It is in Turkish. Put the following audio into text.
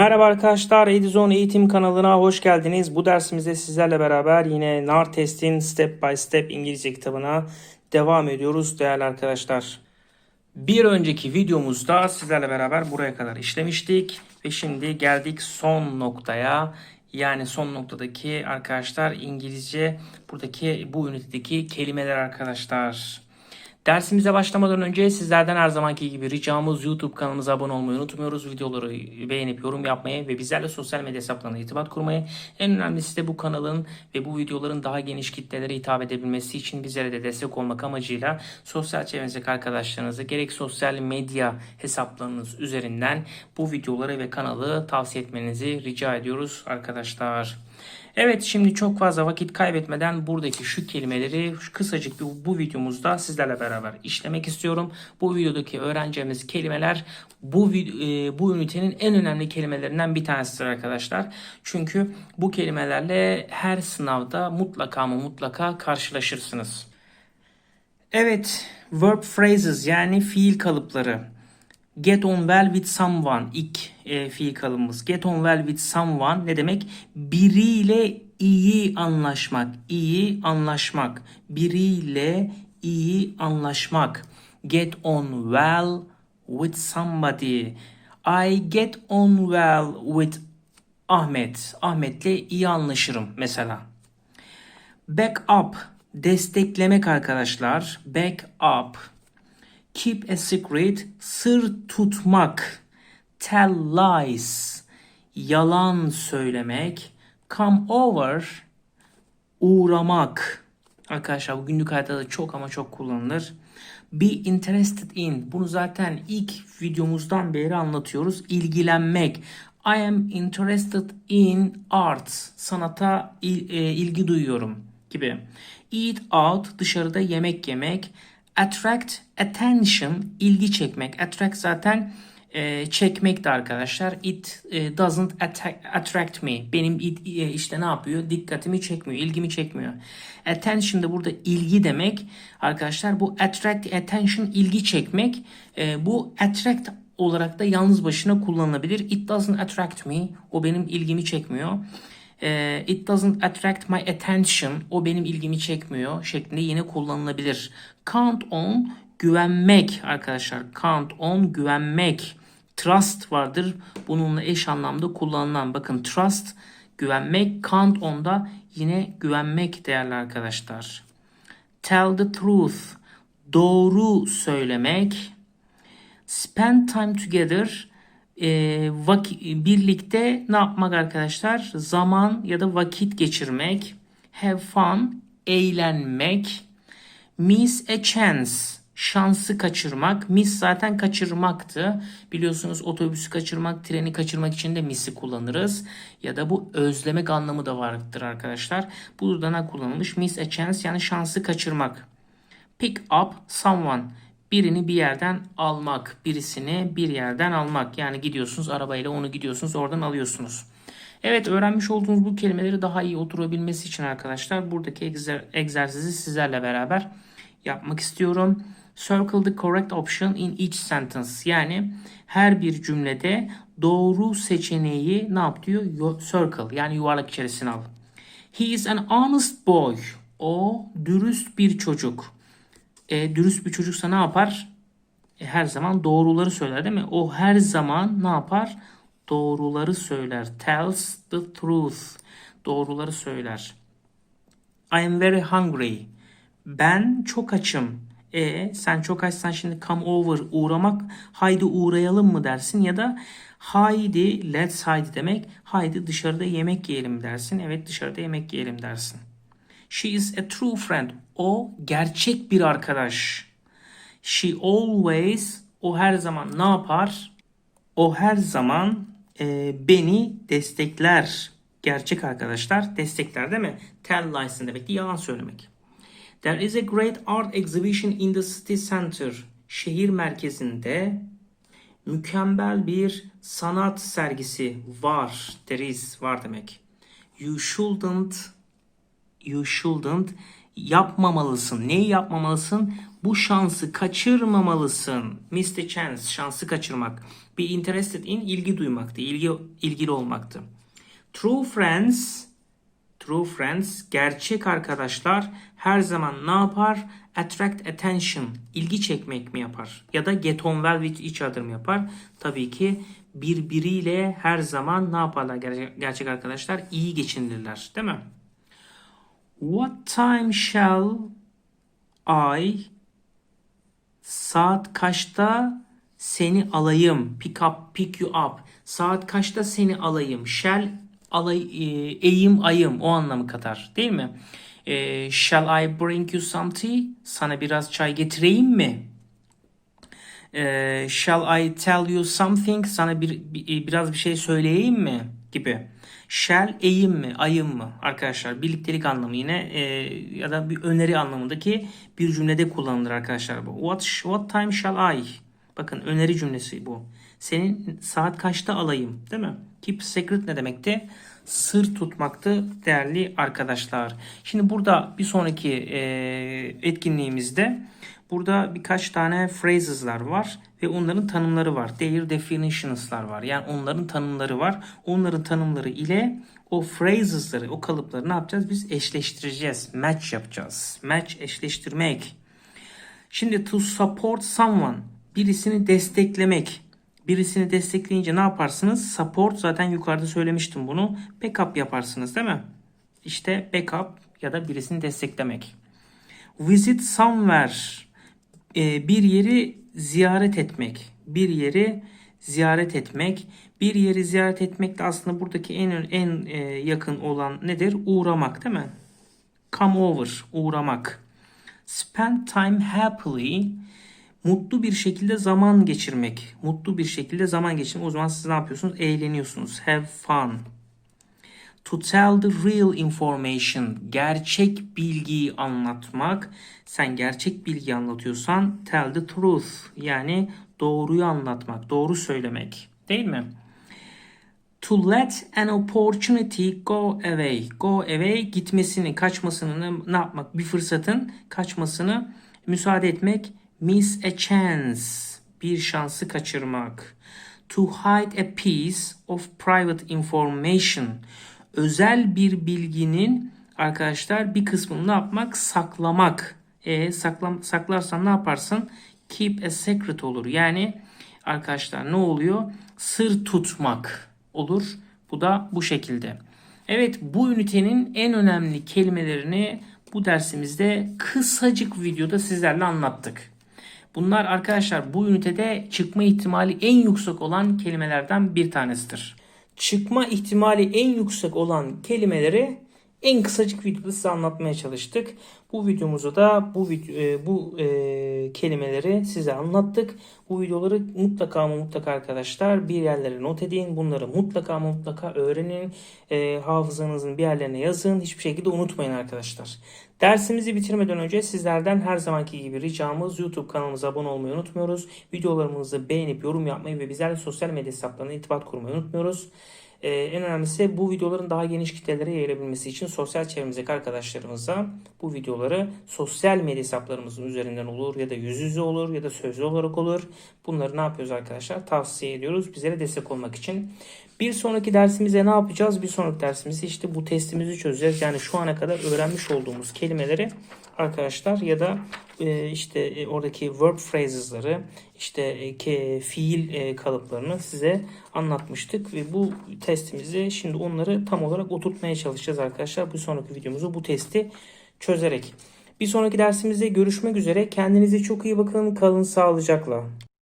Merhaba arkadaşlar, Edizon Eğitim kanalına hoş geldiniz. Bu dersimizde sizlerle beraber yine NAR Test'in Step by Step İngilizce kitabına devam ediyoruz değerli arkadaşlar. Bir önceki videomuzda sizlerle beraber buraya kadar işlemiştik ve şimdi geldik son noktaya. Yani son noktadaki arkadaşlar İngilizce buradaki bu ünitedeki kelimeler arkadaşlar. Dersimize başlamadan önce sizlerden her zamanki gibi ricamız YouTube kanalımıza abone olmayı unutmuyoruz. Videoları beğenip yorum yapmayı ve bizlerle sosyal medya hesaplarına irtibat kurmayı. En önemlisi de bu kanalın ve bu videoların daha geniş kitlelere hitap edebilmesi için bizlere de destek olmak amacıyla sosyal çevrenizdeki arkadaşlarınızı gerek sosyal medya hesaplarınız üzerinden bu videoları ve kanalı tavsiye etmenizi rica ediyoruz arkadaşlar. Evet şimdi çok fazla vakit kaybetmeden buradaki şu kelimeleri şu kısacık bir, bu videomuzda sizlerle beraber işlemek istiyorum. Bu videodaki öğreneceğimiz kelimeler bu e, bu ünitenin en önemli kelimelerinden bir tanesidir arkadaşlar. Çünkü bu kelimelerle her sınavda mutlaka mı mutlaka karşılaşırsınız. Evet, verb phrases yani fiil kalıpları. Get on well with someone ilk e, fiil kalıbımız. Get on well with someone ne demek? Biriyle iyi anlaşmak. iyi anlaşmak. Biriyle iyi anlaşmak. Get on well with somebody. I get on well with Ahmet. Ahmet'le iyi anlaşırım mesela. Back up desteklemek arkadaşlar. Back up. Keep a secret sır tutmak. Tell lies yalan söylemek. Come over uğramak. Arkadaşlar bu günlük hayatta da çok ama çok kullanılır. Be interested in. Bunu zaten ilk videomuzdan beri anlatıyoruz. İlgilenmek. I am interested in art. Sanata il- e, ilgi duyuyorum gibi. Eat out dışarıda yemek yemek. Attract attention ilgi çekmek. Attract zaten e, çekmek de arkadaşlar. It e, doesn't attack, attract me. Benim it, e, işte ne yapıyor? Dikkatimi çekmiyor, ilgimi çekmiyor. Attention da burada ilgi demek. Arkadaşlar bu attract attention ilgi çekmek. E, bu attract olarak da yalnız başına kullanılabilir. It doesn't attract me. O benim ilgimi çekmiyor. E, it doesn't attract my attention. O benim ilgimi çekmiyor şeklinde yine kullanılabilir. Count on güvenmek arkadaşlar. Count on güvenmek. Trust vardır. Bununla eş anlamda kullanılan. Bakın trust güvenmek. Count on da yine güvenmek değerli arkadaşlar. Tell the truth. Doğru söylemek. Spend time together. E, vaki- birlikte ne yapmak arkadaşlar? Zaman ya da vakit geçirmek. Have fun. Eğlenmek. Miss a chance. Şansı kaçırmak. Miss zaten kaçırmaktı. Biliyorsunuz otobüsü kaçırmak, treni kaçırmak için de miss'i kullanırız. Ya da bu özlemek anlamı da vardır arkadaşlar. Burada ne kullanılmış? Miss a chance yani şansı kaçırmak. Pick up someone. Birini bir yerden almak. Birisini bir yerden almak. Yani gidiyorsunuz arabayla onu gidiyorsunuz oradan alıyorsunuz. Evet öğrenmiş olduğunuz bu kelimeleri daha iyi oturabilmesi için arkadaşlar buradaki egzer- egzersizi sizlerle beraber yapmak istiyorum. Circle the correct option in each sentence. Yani her bir cümlede doğru seçeneği ne yap diyor? Yo- Circle yani yuvarlak içerisine al. He is an honest boy. O dürüst bir çocuk. E, dürüst bir çocuksa ne yapar? E, her zaman doğruları söyler değil mi? O her zaman ne yapar? Doğruları söyler. Tells the truth. Doğruları söyler. I am very hungry. Ben çok açım. E sen çok açsan şimdi come over uğramak haydi uğrayalım mı dersin ya da haydi let's haydi demek haydi dışarıda yemek yiyelim dersin. Evet dışarıda yemek yiyelim dersin. She is a true friend. O gerçek bir arkadaş. She always o her zaman ne yapar? O her zaman e, beni destekler. Gerçek arkadaşlar destekler değil mi? Tell lies demek yalan söylemek. There is a great art exhibition in the city center. Şehir merkezinde mükemmel bir sanat sergisi var. There is var demek. You shouldn't you shouldn't yapmamalısın. Neyi yapmamalısın? Bu şansı kaçırmamalısın. Miss the chance. Şansı kaçırmak. Be interested in ilgi duymaktı. ilgi ilgili olmaktı. True friends True friends, gerçek arkadaşlar her zaman ne yapar? Attract attention, ilgi çekmek mi yapar? Ya da get on well with each other mı yapar? Tabii ki birbiriyle her zaman ne yaparlar gerçek, arkadaşlar? İyi geçinirler, değil mi? What time shall I saat kaçta seni alayım? Pick up, pick you up. Saat kaçta seni alayım? Shall alay, e, eğim ayım o anlamı katar değil mi? E, shall I bring you some tea? Sana biraz çay getireyim mi? E, shall I tell you something? Sana bir, bir- biraz bir şey söyleyeyim mi? Gibi. Shall eğim mi, ayım mı? Arkadaşlar birliktelik anlamı yine e, ya da bir öneri anlamındaki bir cümlede kullanılır arkadaşlar bu. What, what time shall I? Bakın öneri cümlesi bu. Senin saat kaçta alayım değil mi? Keep secret ne demekti? Sır tutmaktı değerli arkadaşlar. Şimdi burada bir sonraki e, etkinliğimizde burada birkaç tane phrases'lar var ve onların tanımları var. Their definitions'lar var. Yani onların tanımları var. Onların tanımları ile o phrases'ları, o kalıpları ne yapacağız? Biz eşleştireceğiz. Match yapacağız. Match eşleştirmek. Şimdi to support someone birisini desteklemek. Birisini destekleyince ne yaparsınız? Support zaten yukarıda söylemiştim bunu. Backup yaparsınız değil mi? İşte backup ya da birisini desteklemek. Visit somewhere e, bir yeri ziyaret etmek. Bir yeri ziyaret etmek. Bir yeri ziyaret etmek de aslında buradaki en en e, yakın olan nedir? Uğramak değil mi? Come over, uğramak. Spend time happily mutlu bir şekilde zaman geçirmek. Mutlu bir şekilde zaman geçirmek. O zaman siz ne yapıyorsunuz? Eğleniyorsunuz. Have fun. To tell the real information. Gerçek bilgiyi anlatmak. Sen gerçek bilgi anlatıyorsan tell the truth. Yani doğruyu anlatmak, doğru söylemek. Değil mi? To let an opportunity go away. Go away gitmesini, kaçmasını ne- yapmak? Bir fırsatın kaçmasını müsaade etmek. Miss a chance. Bir şansı kaçırmak. To hide a piece of private information. Özel bir bilginin arkadaşlar bir kısmını ne yapmak? Saklamak. E, saklam saklarsan ne yaparsın? Keep a secret olur. Yani arkadaşlar ne oluyor? Sır tutmak olur. Bu da bu şekilde. Evet bu ünitenin en önemli kelimelerini bu dersimizde kısacık videoda sizlerle anlattık. Bunlar arkadaşlar bu ünitede çıkma ihtimali en yüksek olan kelimelerden bir tanesidir. Çıkma ihtimali en yüksek olan kelimeleri en kısacık videoda size anlatmaya çalıştık. Bu videomuzda da bu video, e, bu e, kelimeleri size anlattık. Bu videoları mutlaka ama mutlaka arkadaşlar bir yerlere not edin. Bunları mutlaka ama mutlaka öğrenin. E, hafızanızın bir yerlerine yazın. Hiçbir şekilde unutmayın arkadaşlar. Dersimizi bitirmeden önce sizlerden her zamanki gibi ricamız YouTube kanalımıza abone olmayı unutmuyoruz. Videolarımızı beğenip yorum yapmayı ve bizlerle sosyal medya hesaplarına irtibat kurmayı unutmuyoruz. Ee, en önemlisi bu videoların daha geniş kitlelere yayılabilmesi için sosyal çevremizdeki arkadaşlarımıza bu videoları sosyal medya hesaplarımızın üzerinden olur ya da yüz yüze olur ya da sözlü olarak olur. Bunları ne yapıyoruz arkadaşlar? Tavsiye ediyoruz bizlere destek olmak için. Bir sonraki dersimizde ne yapacağız? Bir sonraki dersimizde işte bu testimizi çözeceğiz. Yani şu ana kadar öğrenmiş olduğumuz kelimeleri arkadaşlar ya da e, işte e, oradaki verb phrases'ları işte e, ke, fiil e, kalıplarını size anlatmıştık ve bu testimizi şimdi onları tam olarak oturtmaya çalışacağız arkadaşlar. Bu sonraki videomuzu bu testi çözerek. Bir sonraki dersimizde görüşmek üzere. Kendinize çok iyi bakın. Kalın sağlıcakla.